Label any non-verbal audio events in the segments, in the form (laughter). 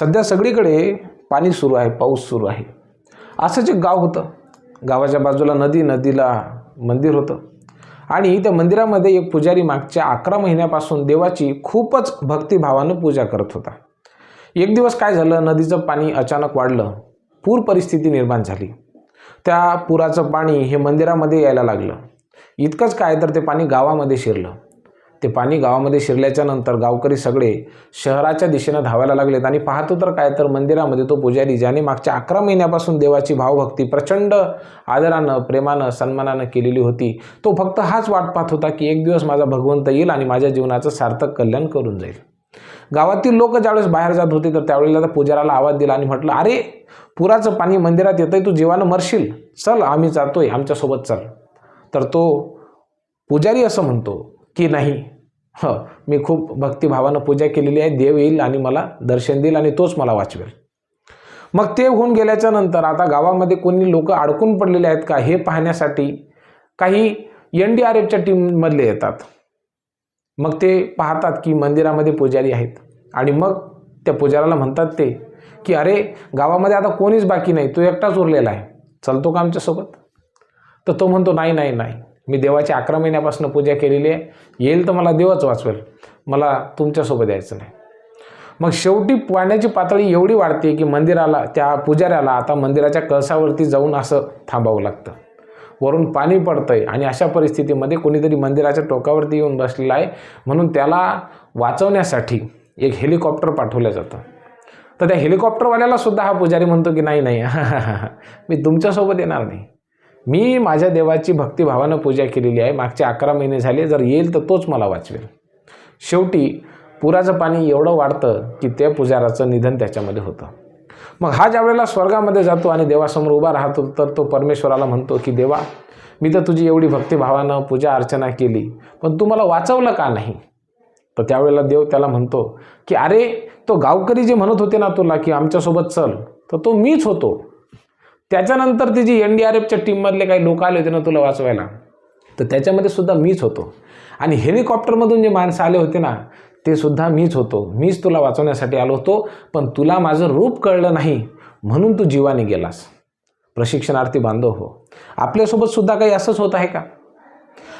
सध्या सगळीकडे पाणी सुरू आहे पाऊस सुरू आहे. असंच एक गाव होतं गावाच्या बाजूला नदी नदीला मंदिर होतं. आणि त्या मंदिरामध्ये एक पुजारी मागच्या अकरा महिन्यापासून देवाची खूपच भक्तिभावानं पूजा करत होता. एक दिवस काय झालं नदीचं पाणी अचानक वाढलं पूर परिस्थिती निर्माण झाली. त्या पुराचं पाणी हे मंदिरामध्ये यायला लागलं. इतकंच काय तर ते पाणी गावामध्ये शिरलं. ते पाणी गावामध्ये शिरल्याच्या नंतर गावकरी सगळे शहराच्या दिशेनं धावायला लागलेत आणि पाहतो तर काय तर मंदिरामध्ये तो पुजारी ज्याने मागच्या अकरा महिन्यापासून देवाची भावभक्ती प्रचंड आदरानं प्रेमानं सन्मानानं केलेली होती तो फक्त हाच वाट पाहत होता की एक दिवस माझा भगवंत येईल आणि माझ्या जीवनाचं सार्थक कल्याण करून जाईल. गावातील लोक ज्यावेळेस बाहेर जात होते तर त्यावेळेला त्या पुजाराला आवाज दिला आणि म्हटलं अरे पुराचं पाणी मंदिरात येतंय तू जीवानं मरशील. चल आम्ही जातोय आमच्यासोबत चल. तर तो पुजारी असं म्हणतो की नाही? ह मी खूप भक्तिभावानं पूजा केलेली आहे. देव येईल आणि मला दर्शन देईल आणि तोच मला वाचवेल. मग ते होऊन गेल्याच्यानंतर आता गावामध्ये कोणी लोक अडकून पडलेले आहेत का हे पाहण्यासाठी काही एन डी आर एफच्या टीममधले येतात. मग ते पाहतात की मंदिरामध्ये पुजारी आहेत. आणि मग त्या पुजाराला म्हणतात ते की अरे गावामध्ये आता कोणीच बाकी नाही. तो एकटाच उरलेला आहे. चलतो का आमच्यासोबत? तर तो म्हणतो नाही नाही नाही. मी देवाची अकरा महिन्यापासून पूजा केलेली आहे. येईल तर मला देवच वाचवेल. मला तुमच्यासोबत यायचं नाही. मग शेवटी पाण्याची पातळी एवढी वाढते की मंदिराला त्या पुजाऱ्याला आता मंदिराच्या कळसावरती जाऊन असं थांबावं लागतं. वरून पाणी पडतं आहे आणि अशा परिस्थितीमध्ये कोणीतरी मंदिराच्या टोकावरती येऊन बसलेला आहे. म्हणून त्याला वाचवण्यासाठी एक हेलिकॉप्टर पाठवलं जातं. तर त्या हेलिकॉप्टरवाल्याला सुद्धा हा पुजारी म्हणतो की नाही नाही (laughs) मी तुमच्यासोबत येणार नाही. मी माझ्या देवाची भक्तिभावानं पूजा केलेली आहे. मागचे अकरा महिने झाले जर येईल तर तोच मला वाचवेल. शेवटी पुराचं पाणी एवढं वाढतं की त्या पुजाराचं निधन त्याच्यामध्ये होतं. मग हा ज्या वेळेला स्वर्गामध्ये जातो आणि देवासमोर उभा राहतो तर तो परमेश्वराला म्हणतो की देवा मी तर तुझी एवढी भक्तिभावानं पूजा अर्चना केली पण तू मला वाचवलं का नाही? तर त्यावेळेला देव त्याला म्हणतो की अरे तो गावकरी जे म्हणत होते ना तुला की आमच्यासोबत चल तर तो मीच होतो. त्याच्यानंतर ती जी एन डी आर एफच्या टीममधले काही लोक आले होते ना तुला वाचवायला तर त्याच्यामध्ये सुद्धा मीच होतो. आणि हेलिकॉप्टरमधून जे माणसं आले होते ना ते सुद्धा मीच होतो. मीच तुला वाचवण्यासाठी आलो होतो पण तुला माझं रूप कळलं नाही म्हणून तू जीवाने गेलास. प्रशिक्षणार्थी बांधव हो. आपल्यासोबत सुद्धा काही असंच होत आहे का?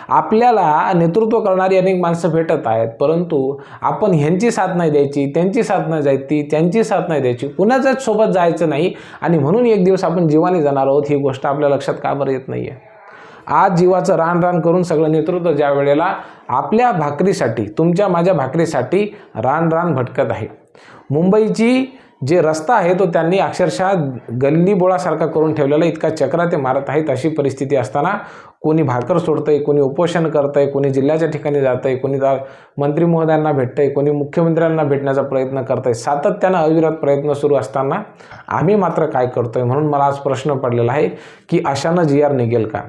आपल्याला नेतृत्व करणारी अनेक माणसं भेटत आहेत परंतु आपण ह्यांची साथ नाही द्यायची त्यांची साथ नाही द्यायची त्यांची साथ नाही द्यायची कुणाच्याच सोबत जायचं नाही आणि म्हणून एक दिवस आपण जीवाने जाणार आहोत ही गोष्ट आपल्या लक्षात का बरं येत नाही आहे आज जीवाचं रान रान करून सगळं नेतृत्व ज्या वेळेला आपल्या भाकरीसाठी तुमच्या माझ्या भाकरीसाठी रान रान भटकत आहे. मुंबईची जे रस्ता आहे तो त्यांनी अक्षरशः गल्ली बोळासारखा करून ठेवलेला इतका चक्रा ते मारत आहेत अशी परिस्थिती असताना कोणी भाकर सोडतंय कोणी उपोषण करतंय कोणी जिल्ह्याच्या ठिकाणी जात आहे कोणी जा मंत्री महोदयांना भेटतंय कोणी मुख्यमंत्र्यांना भेटण्याचा प्रयत्न करत आहे सातत्यानं अविरत प्रयत्न सुरू असताना आम्ही मात्र काय करतोय म्हणून मला आज प्रश्न पडलेला आहे की अशानं जी आर निघेल का?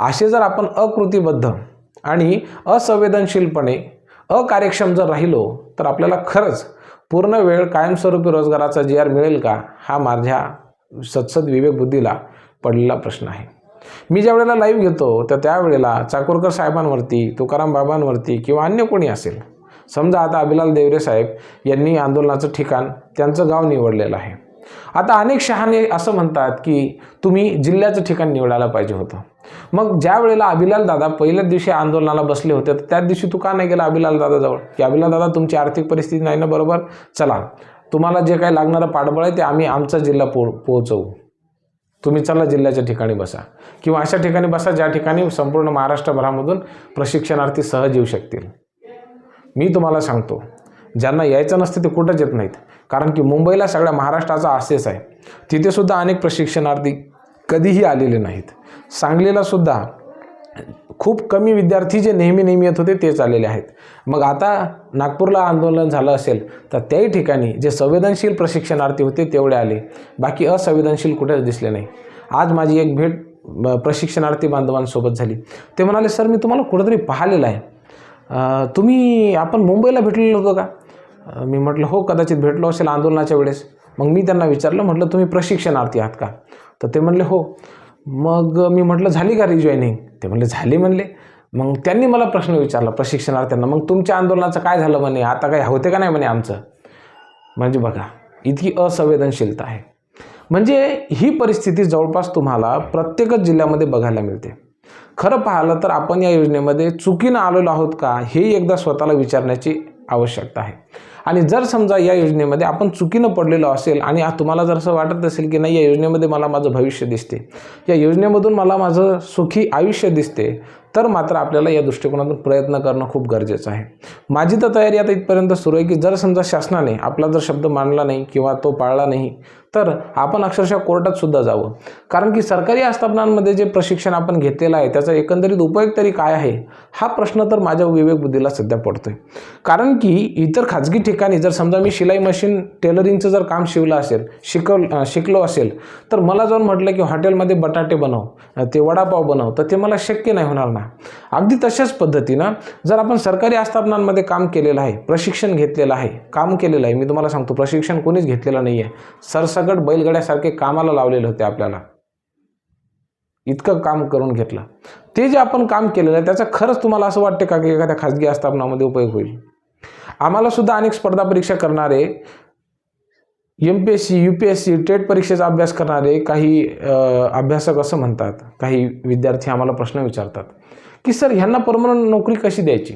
असे जर आपण अकृतीबद्ध आणि असंवेदनशीलपणे अकार्यक्षम जर राहिलो तर आपल्याला खरंच पूर्ण वेळ कायमस्वरूपी रोजगाराचा जी आर मिळेल का हा माझ्या सत्सद विवेक बुद्धीला पडलेला प्रश्न आहे. मी ज्या वेळेला लाईव्ह घेतो तर त्यावेळेला चाकूरकर साहेबांवरती तुकाराम बाबांवरती किंवा अन्य कोणी असेल समजा आता अभिलाल देवरे साहेब यांनी आंदोलनाचं ठिकाण त्यांचं गाव निवडलेलं आहे. आता अनेक शहाणे असं म्हणतात की तुम्ही जिल्ह्याचं ठिकाण निवडायला पाहिजे होतं. मग ज्या वेळेला अभिलाल दादा पहिल्याच दिवशी आंदोलनाला बसले होते तर त्याच दिवशी तू का नाही गेला अभिलाल दादाजवळ की अभिलाल दादा तुमची आर्थिक परिस्थिती नाही ना बरोबर? चला तुम्हाला जे काही लागणारं पाठबळ आहे ते आम्ही आमचा जिल्हा पो पोहोचवू. तुम्ही चला जिल्ह्याच्या ठिकाणी बसा. किंवा अशा ठिकाणी बसा ज्या ठिकाणी संपूर्ण महाराष्ट्रभरामधून प्रशिक्षणार्थी सहज येऊ शकतील. मी तुम्हाला सांगतो ज्यांना यायचं नसतं ते कुठंच येत नाहीत. कारण की मुंबईला सगळ्या महाराष्ट्राचा आसेस आहे. तिथेसुद्धा अनेक प्रशिक्षणार्थी कधीही आलेले नाहीत. सांगलीला सुद्धा खूप कमी विद्यार्थी जे नेहमी नेहमी येत होते तेच आलेले आहेत. मग आता नागपूरला आंदोलन झालं असेल तर त्याही ठिकाणी जे संवेदनशील प्रशिक्षणार्थी होते तेवढे आले. बाकी असंवेदनशील कुठेच दिसले नाही. आज माझी एक भेट ब- प्रशिक्षणार्थी बांधवांसोबत झाली. ते म्हणाले सर मी तुम्हाला कुठंतरी पाहिलेलं आहे. तुम्ही आपण मुंबईला भेटलेलो होतो का? मी म्हटलं हो कदाचित भेटलो असेल आंदोलनाच्या वेळेस. मग मी त्यांना विचारलं म्हटलं तुम्ही प्रशिक्षणार्थी आहात का? तर ते म्हणले हो. मग मी म्हटलं झाली का रिजॉईनिंग ते म्हणले झाली म्हणले. मग त्यांनी मला प्रश्न विचारला प्रशिक्षणार्थ्यांना मग तुमच्या आंदोलनाचं काय झालं म्हणे? आता काय होते का नाही म्हणे आमचं? म्हणजे बघा इतकी असंवेदनशीलता आहे. म्हणजे ही परिस्थिती जवळपास तुम्हाला प्रत्येकच जिल्ह्यामध्ये बघायला मिळते. खरं पाहिलं तर आपण या योजनेमध्ये चुकीनं आलेलो आहोत का हेही एकदा स्वतःला विचारण्याची आवश्यकता आहे. आणि जर समजा या योजनेमध्ये आपण चुकीनं पडलेलो असेल आणि तुम्हाला जर असं वाटत असेल की नाही या योजनेमध्ये मला माझं भविष्य दिसते. या योजनेमधून मला माझं सुखी आयुष्य दिसते. तर मात्र आपल्याला या दृष्टिकोनातून प्रयत्न करणं खूप गरजेचं आहे. माझी तर तयारी आता इथपर्यंत सुरू आहे की जर समजा शासनाने आपला जर शब्द मानला नाही किंवा तो पाळला नाही तर आपण अक्षरशः कोर्टात सुद्धा जावं. कारण की सरकारी आस्थापनांमध्ये जे प्रशिक्षण आपण घेतलेलं आहे त्याचा एकंदरीत उपयोग तरी काय आहे हा प्रश्न तर माझ्या विवेकबुद्धीला सध्या पडतो आहे कारण की इतर खाजगी ठिकाणी जर समजा मी शिलाई मशीन टेलरिंगचं जर काम शिवलं असेल शिकव शिकलो असेल तर मला जाऊन म्हटलं की हॉटेलमध्ये बटाटे बनव ते वडापाव बनव तर ते मला शक्य नाही होणार ना अगदी तशाच पद्धतीनं जर आपण सरकारी आस्थापनांमध्ये काम केलेलं आहे प्रशिक्षण घेतलेलं आहे काम केलेलं आहे मी तुम्हाला सांगतो प्रशिक्षण कोणीच घेतलेलं नाही आहे सरसकट बैलगाड्यासारखे कामाला लावलेले होते आपल्याला. इतकं काम करून घेतलं. ते जे आपण काम केलेलं आहे त्याचा खरंच तुम्हाला असं वाटते का की एखाद्या खाजगी आस्थापनामध्ये उपयोग होईल? आम्हाला सुद्धा अनेक स्पर्धा परीक्षा करणारे M P S C U P S C TET परीक्षेचा अभ्यास करणारे काही अभ्यासक असं म्हणतात. काही विद्यार्थी आम्हाला प्रश्न विचारतात. की सर ह्यांना परमनंट नोकरी कशी द्यायची?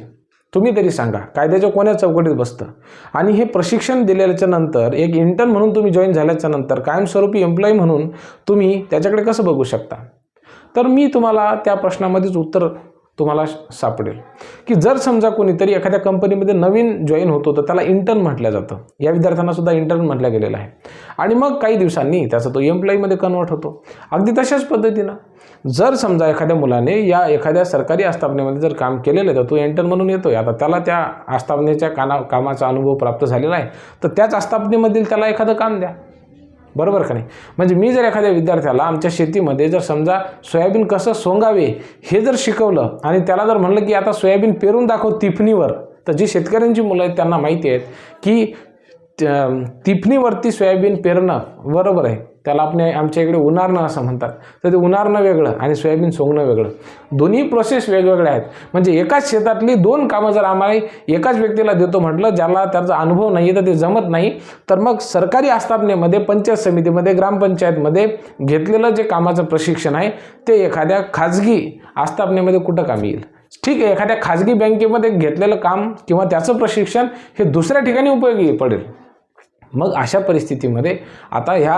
तुम्ही तरी सांगा. कायद्याच्या कोण्या चौकटीत बसतं? आणि हे प्रशिक्षण दिल्याच्या नंतर एक इंटर्न म्हणून तुम्ही जॉईन झाल्याच्यानंतर कायमस्वरूपी एम्प्लॉई म्हणून तुम्ही त्याच्याकडे कसं बघू शकता? तर मी तुम्हाला त्या प्रश्नामध्येच उत्तर तुम्हाला सापडेल. की जर समजा कोणीतरी एखाद्या कंपनीमध्ये नवीन जॉईन होतो तर त्याला इंटर्न म्हटलं जातं. या विद्यार्थ्यांना सुद्धा इंटर्न म्हटलं गेलेलं आहे. आणि मग काही दिवसांनी त्याचा तो एम्प्लॉईमध्ये कन्वर्ट होतो. अगदी तशाच पद्धतीनं. जर समजा एखाद्या मुलाने या एखाद्या सरकारी आस्थापनेमध्ये जर काम केलेलं आहे तर तो इंटर्न म्हणून येतो आहे आता त्याला त्या आस्थापनेच्या काना कामाचा अनुभव प्राप्त झालेला आहे. तर त्याच आस्थापनेमधील त्याला एखादं काम द्या. बरोबर का नाही? म्हणजे मी जर एखाद्या विद्यार्थ्याला आमच्या शेतीमध्ये जर समजा सोयाबीन कसं सोंगावे हे जर शिकवलं आणि त्याला जर म्हणलं की आता सोयाबीन पेरून दाखव तिफणीवर तर जी शेतकऱ्यांची मुलं आहेत त्यांना माहिती आहेत की त्या- तिफणीवरती सोयाबीन पेरणं बरोबर आहे. त्याला आपण आमच्या इकडे उन्हारणं असं म्हणतात. तर ते उन्हारणं वेगळं आणि सोयाबीन सोंगणं वेगळं. दोन्ही प्रोसेस वेगवेगळ्या आहेत. म्हणजे एकाच शेतातली दोन कामं जर आम्हाला एकाच व्यक्तीला देतो म्हटलं ज्याला त्याचा अनुभव नाही तर ते जमत नाही. तर मग सरकारी आस्थापनेमध्ये पंचायत समितीमध्ये ग्रामपंचायतमध्ये घेतलेलं जे कामाचं प्रशिक्षण आहे ते एखाद्या खाजगी आस्थापनेमध्ये कुठं कामी येईल? ठीक आहे एखाद्या खाजगी बँकेमध्ये घेतलेलं काम किंवा त्याचं प्रशिक्षण हे दुसऱ्या ठिकाणी उपयोगी पडेल. मग अशा परिस्थितीमध्ये आता ह्या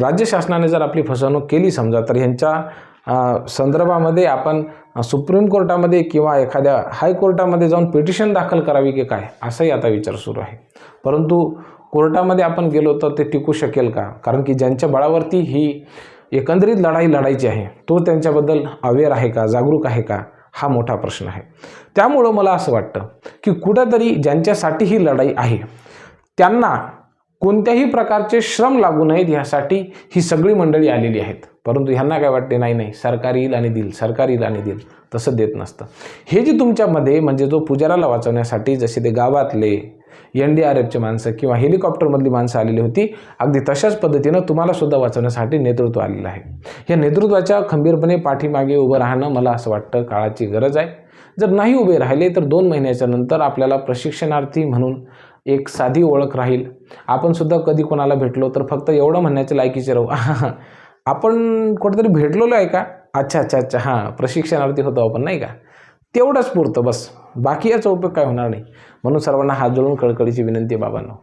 राज्य शासनाने जर आपली फसवणूक केली समजा तर ह्यांच्या संदर्भामध्ये आपण सुप्रीम कोर्टामध्ये किंवा एखाद्या हायकोर्टामध्ये जाऊन पिटिशन दाखल करावी की काय असाही आता विचार सुरू आहे. परंतु कोर्टामध्ये आपण गेलो तर ते टिकू शकेल का? कारण की ज्यांच्या बळावरती ही एकंदरीत लढाई लढायची आहे तो त्यांच्याबद्दल अवेअर आहे का जागरूक आहे का हा मोठा प्रश्न आहे. त्यामुळं मला असं वाटतं की कुठंतरी ज्यांच्यासाठी ही लढाई आहे त्यांना कोणत्याही प्रकारचे श्रम लागू नयेत ह्यासाठी ही सगळी मंडळी आलेली आहेत. परंतु ह्यांना काय वाटते? नाही नाही. सरकार येईल आणि देईल. सरकार येईल आणि देईल. तसं देत नसतं. हे जे तुमच्यामध्ये म्हणजे जो पुजाराला वाचवण्यासाठी जसे ते गावातले एन डी आर एफचे माणसं किंवा हेलिकॉप्टरमधली माणसं आलेली होती अगदी तशाच पद्धतीनं तुम्हाला सुद्धा वाचवण्यासाठी नेतृत्व आलेलं आहे. या नेतृत्वाच्या खंबीरपणे पाठीमागे उभं राहणं मला असं वाटतं काळाची गरज आहे. जर नाही उभे राहिले तर दोन महिन्याच्या नंतर आपल्याला प्रशिक्षणार्थी म्हणून एक साधी ओळख राहील. आपण सुद्धा कधी कोणाला भेटलो तर फक्त एवढं म्हणण्याचे लायकीचे राहू. (laughs) आपण कुठेतरी भेटलेलो आहे का? अच्छा अच्छा अच्छा. हां प्रशिक्षणार्थी होतो आपण नाही का? तेवढंच पुरतं बस. बाकी याचा उपयोग काय होणार नाही. म्हणून सर्वांना हात जोडून कळकळीची विनंती आहे बाबांनो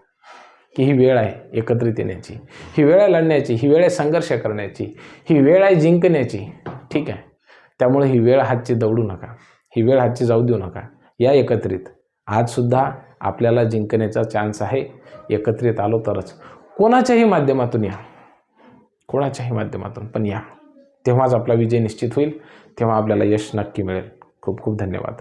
की ही वेळ आहे एकत्रित येण्याची. ही वेळ आहे लढण्याची. ही वेळ आहे संघर्ष करण्याची. ही वेळ आहे जिंकण्याची. ठीक आहे. त्यामुळे ही वेळ हातची दौडू नका. ही वेळ हातची जाऊ देऊ नका. या एकत्रित. आजसुद्धा आपल्याला जिंकण्याचा चान्स आहे. एकत्रित आलो तरच. कोणाच्याही माध्यमातून या. कोणाच्याही माध्यमातून पण या. तेव्हाच आपला विजय निश्चित होईल. तेव्हा आपल्याला यश नक्की मिळेल. खूप खूप धन्यवाद.